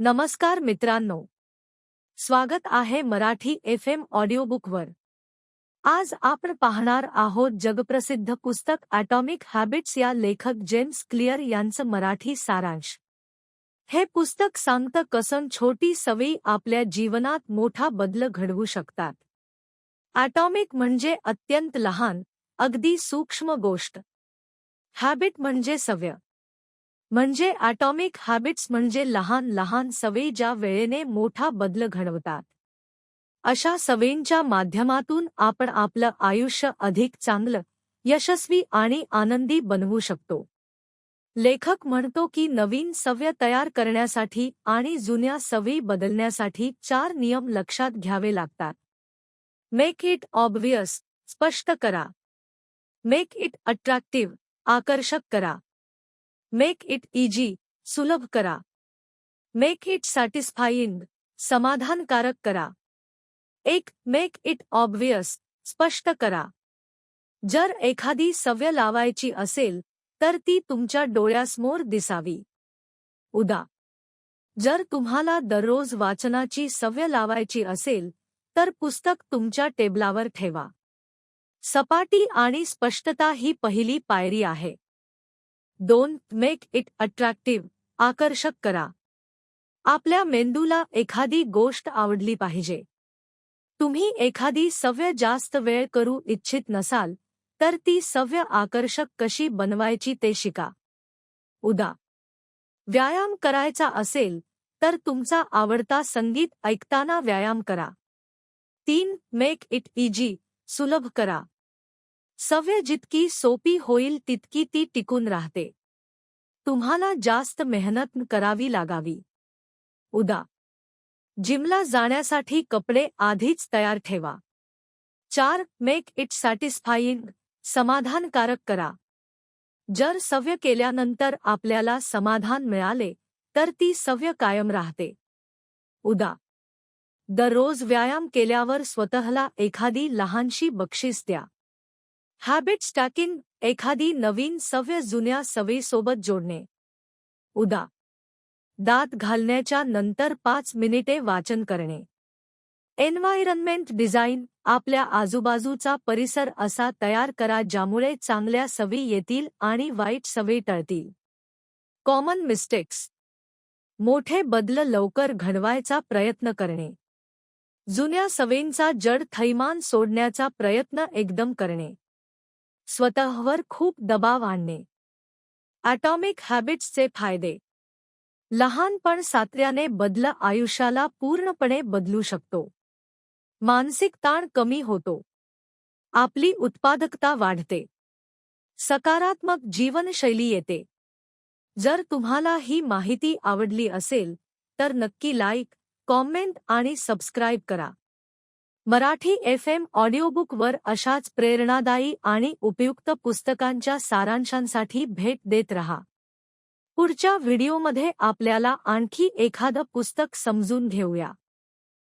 नमस्कार मित्रांनो. स्वागत आहे मराठी एफ एम ऑडिओबुकवर. आज आपण पाहणार आहोत जगप्रसिद्ध पुस्तक ॲटॉमिक हॅबिट्स या लेखक जेम्स क्लिअर यांचं मराठी सारांश. हे पुस्तक सांगतं कसं छोटी सवयी आपल्या जीवनात मोठा बदल घडवू शकतात. ॲटॉमिक म्हणजे अत्यंत लहान अगदी सूक्ष्म गोष्ट. हॅबिट म्हणजे सवय. म्हणजे ॲटॉमिक हॅबिट्स म्हणजे लहान लहान सवयी ज्या वेळेने मोठा बदल घडवतात. अशा सवयींच्या माध्यमातून आपण आपलं आयुष्य अधिक चांगलं यशस्वी आणि आनंदी बनवू शकतो. लेखक म्हणतो की नवीन सवय तयार करण्यासाठी आणि जुन्या सवयी बदलण्यासाठी चार नियम लक्षात घ्यावे लागतात. मेक इट ऑब्व्हियस स्पष्ट करा. मेक इट अट्रॅक्टिव्ह आकर्षक करा. मेक इट इजी सुलभ करा. मेक इट सॅटिस्फाईंग समाधानकारक करा. एक मेक इट ऑब्वियस स्पष्ट करा. जर एखादी सव्य लावायची असेल तर ती तुमच्या डोळ्यासमोर दिसावी. उदा. जर तुम्हाला दररोज वाचनाची सव्य लावायची असेल तर पुस्तक तुमच्या टेबलावर ठेवा. सपाटी आणि स्पष्टता ही पहिली पायरी आहे. दोन मेक इट अट्रॅक्टिव्ह आकर्षक करा. आपल्या मेंदूला एखादी गोष्ट आवडली पाहिजे. तुम्ही एखादी सव्य जास्त वेळ करू इच्छित नसाल तर ती सव्य आकर्षक कशी बनवायची ते शिका. उदा. व्यायाम करायचा असेल तर तुमचा आवडता संगीत ऐकताना व्यायाम करा. तीन मेक इट इजी सुलभ करा. सव्य जितकी सोपी होईल तितकी ती टिकून राहते. तुम्हाला जास्त मेहनत करावी लागावी. उदा. जिमला जाण्यासाठी कपडे आधीच तयार ठेवा. चार मेक इट सॅटिस्फाईंग समाधानकारक करा. जर सव्य केल्यानंतर आपल्याला समाधान मिळाले तर ती सव्य कायम राहते. उदा. दररोज व्यायाम केल्यावर स्वतःला एखादी लहानशी बक्षीस द्या. हॅबिट स्टॅकिंग एखादी नवीन सव्य जुन्या सवयीसोबत जोडणे. उदा. दात घालण्याच्या नंतर पाच मिनिटे वाचन करणे. एन्व्हायरमेंट डिझाईन आपल्या आजूबाजूचा परिसर असा तयार करा ज्यामुळे चांगल्या सवयी येतील आणि वाईट सवयी टळतील. कॉमन मिस्टेक्स मोठे बदल लवकर घडवायचा प्रयत्न करणे. जुन्या सवयींचा जड थैमान सोडण्याचा प्रयत्न एकदम करणे. स्वतःवर खूप दबाव आणणे. ॲटॉमिक हॅबिट्सचे फायदे. लहानपण सात्र्याने बदल आयुष्याला पूर्णपणे बदलू शकतो. मानसिक ताण कमी होतो. आपली उत्पादकता वाढते. सकारात्मक जीवनशैली येते. जर तुम्हाला ही माहिती आवडली असेल तर नक्की लाईक कॉमेंट आणि सबस्क्राईब करा. मराठी एफ एम ऑडिओबुकवर अशाच प्रेरणादायी आणि उपयुक्त पुस्तकांच्या सारांशांसाठी भेट देत रहा. पुढच्या व्हिडिओमध्ये आपल्याला आणखी एखादं पुस्तक समजून घेऊया.